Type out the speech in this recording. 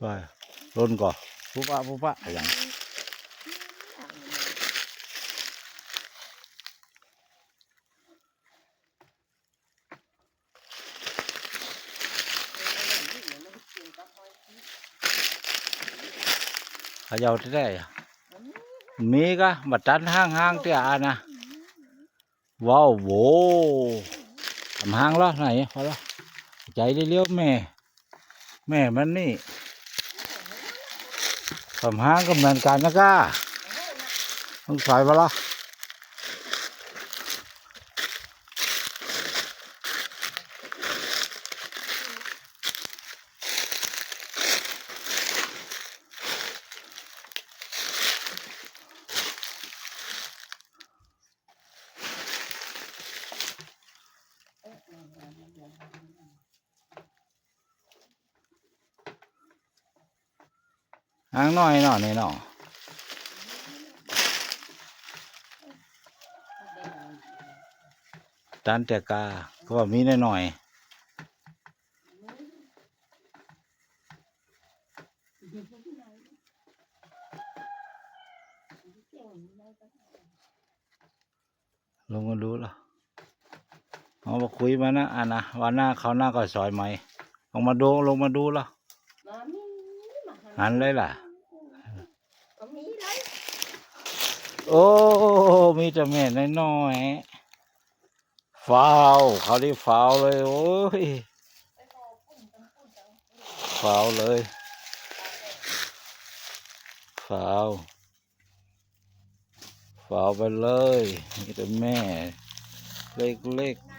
ซอยลนก่อนปุ๊บปะปุ๊บปะอย่างเขยาที่ได้อะมีก็บัดตันห้างห้างๆเตี้ยอานะว้าวโวทำห้างแล้วไหนพอแล้วใจได้เลี้ยวแม่ แม่มันนี่ ทำห้างกำนันการนะก้าต้องใส่ปะล่ะ ห้างน้อยหน่อยนี่เนาะตันแต่กาก็ว่ามีน้อยหน่อยลงมาดูละเอามาคุยมานะอันนะวันหน้าเขาหน้าก็ซอยใหม่ลงมาดูลงมาดูละ หันเลยล่ะ ก็มีเลยโอ้ มีแต่แม่น้อยๆฟาวเขาเรียกฟาวเลย โอ้ยฟาวเลยฟาวฟาวไปเลย มีแต่แม่ เล็กๆ